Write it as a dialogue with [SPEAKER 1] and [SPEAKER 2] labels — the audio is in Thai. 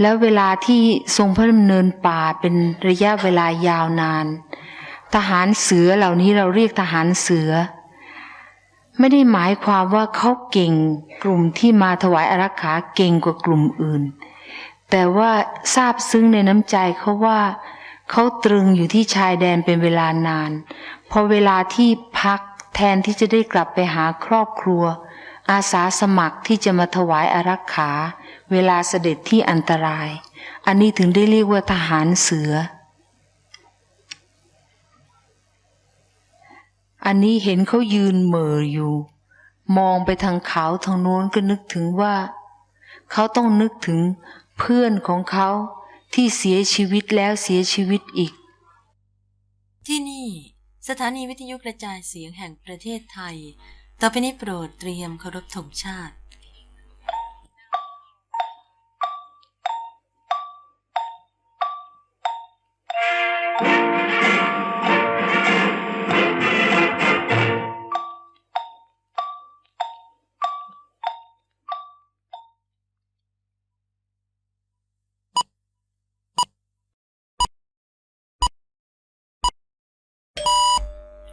[SPEAKER 1] แล้วเวลาที่ทรงพระดำเนินป่าเป็นระยะเวลายาวนาน ทหารเสือเหล่านี้เราเรียกทหารเสือ ไม่ได้หมายความว่าเขาเก่งกลุ่มที่มาถวายอารักขาเก่งกว่ากลุ่มอื่น แต่ว่าทราบซึ้งในน้ำใจเขาว่าเขาตรึงอยู่ที่ชายแดนเป็นเวลานาน พอเวลาที่พัก แทนที่จะได้กลับไปหาครอบครัว อาสาสมัครที่จะมาถวายอารักขา เวลาเสด็จที่อันตราย อันนี้ถึงได้เรียกว่าทหารเสือ อันนี้เห็นเขายืนเหม่ออยู่ มองไปทางเขาทางโน้นก็นึกถึงว่า เขาต้องนึกถึงเพื่อนของเขาที่เสียชีวิตแล้วเสียชีวิตอีก
[SPEAKER 2] สถานีวิทยุกระจายเสียงแห่งประเทศไทย ต่อไปนี้โปรดเตรียมเคารพธงชาติ